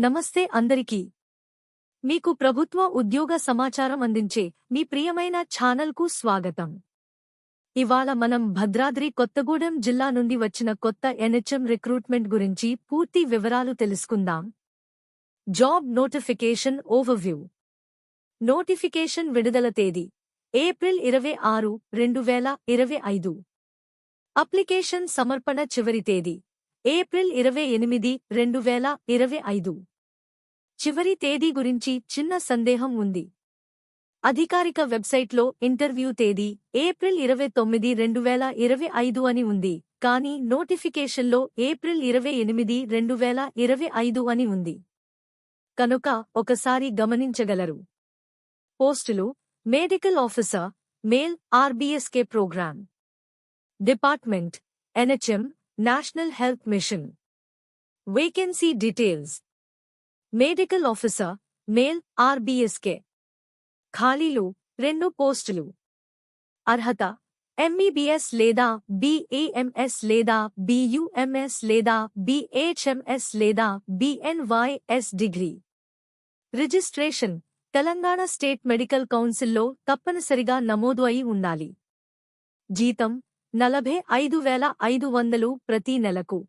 నమస్తే అందరికీ. మీకు ప్రభుత్వ ఉద్యోగ సమాచారం అందించే మీ ప్రియమైన ఛానల్కు స్వాగతం. ఇవాళ మనం భద్రాద్రి కొత్తగూడెం జిల్లా నుండి వచ్చిన కొత్త ఎన్హెచ్ఎం రిక్రూట్మెంట్ గురించి పూర్తి వివరాలు తెలుసుకుందాం. Job notification overview. నోటిఫికేషన్ విడుదల తేదీ ఏప్రిల్ ఇరవై ఆరు రెండు వేల ఇరవై ఐదు. అప్లికేషన్ సమర్పణ చివరి తేదీ ఏప్రిల్ ఇరవై ఎనిమిది రెండు వేల ఇరవై ఐదు. చివరి తేదీ గురించి చిన్న సందేహం ఉంది. అధికారిక వెబ్సైట్లో ఇంటర్వ్యూ తేదీ ఏప్రిల్ ఇరవై తొమ్మిది రెండు వేల ఇరవై ఐదు అని ఉంది కానీ నోటిఫికేషన్లో ఏప్రిల్ ఇరవై ఎనిమిది రెండు వేల ఇరవై ఐదు అని ఉంది. కనుక ఒకసారి గమనించగలరు. పోస్టులు medical officer male RBSK program. Department NHM national health mission Vacancy details medical officer male RBSK. ఖాళీలు రెండు పోస్టులు. అర్హత ఎంఈబీఎస్ లేదా బిఏఎంఎస్ లేదా బియుఎంఎస్ లేదా బీహెచ్ఎంఎస్ లేదా BNYS degree. Registration Telangana state medical కౌన్సిల్లో తప్పనిసరిగా నమోదు అయి ఉండాలి. జీతం నలభై ఐదు వేల ఐదు వందలు ప్రతి నెలకు.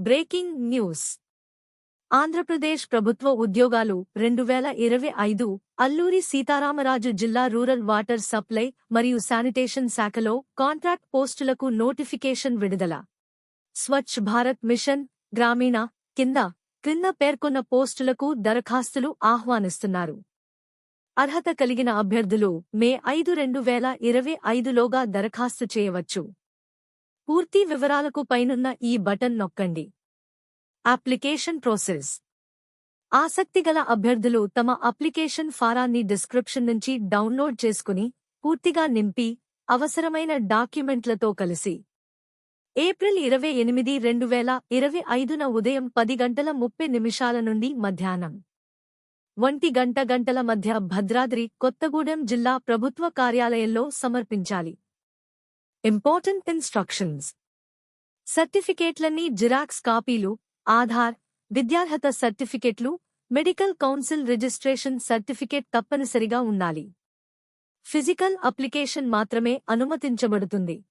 Breaking news. ఆంధ్రప్రదేశ్ ప్రభుత్వ ఉద్యోగాలు రెండు వేల ఇరవై ఐదు అల్లూరి సీతారామరాజు జిల్లా రూరల్ వాటర్ సప్లై మరియు శానిటేషన్ శాఖలో కాంట్రాక్ట్ పోస్టులకు నోటిఫికేషన్ విడుదల. స్వచ్ఛ్ భారత్ మిషన్ గ్రామీణ కింద క్రింద పేర్కొన్న పోస్టులకు దరఖాస్తులు ఆహ్వానిస్తున్నారు. అర్హత కలిగిన అభ్యర్థులు మే ఐదు రెండు వేల ఇరవై ఐదులోగా దరఖాస్తు చేయవచ్చు. పూర్తి వివరాలకు పైనున్న ఈ బటన్ నొక్కండి. Application process. ఆసక్తిగల అభ్యర్థులు తమ అప్లికేషన్ ఫారాన్ని డిస్క్రిప్షన్ నుంచి డౌన్లోడ్ చేసుకుని పూర్తిగా నింపి అవసరమైన డాక్యుమెంట్లతో కలిసి ఏప్రిల్ ఇరవై ఎనిమిది రెండు వేల ఇరవై ఐదున ఉదయం పది గంటల ముప్పై నిమిషాల నుండి మధ్యాహ్నం. ఒంటి గంట గంటల మధ్య భద్రాద్రి కొత్తగూడెం జిల్లా ప్రభుత్వ కార్యాలయంలో సమర్పించాలి. ఇంపార్టెంట్ ఇన్స్ట్రక్షన్స్ సర్టిఫికేట్లన్నీ జిరాక్స్ కాపీలు ఆధార్ విద్యార్హత సర్టిఫికెట్లు మెడికల్ కౌన్సిల్ రిజిస్ట్రేషన్ సర్టిఫికేట్ తప్పనిసరిగా ఉండాలి. ఫిజికల్ అప్లికేషన్ మాత్రమే అనుమతించబడుతుంది.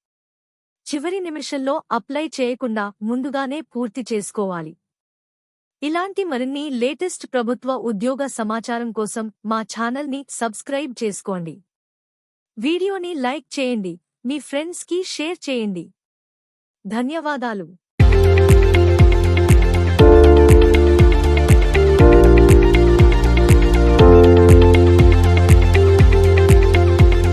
చివరి నిమిషంలో అప్లై చేయకుండా ముందుగానే పూర్తి చేసుకోవాలి. ఇలాంటి మరిన్ని లేటెస్ట్ ప్రభుత్వ ఉద్యోగ సమాచారం కోసం మా ఛానల్ని సబ్స్క్రైబ్ చేసుకోండి. వీడియోని లైక్ చేయండి మీ ఫ్రెండ్స్కి షేర్ చేయండి. ధన్యవాదాలు.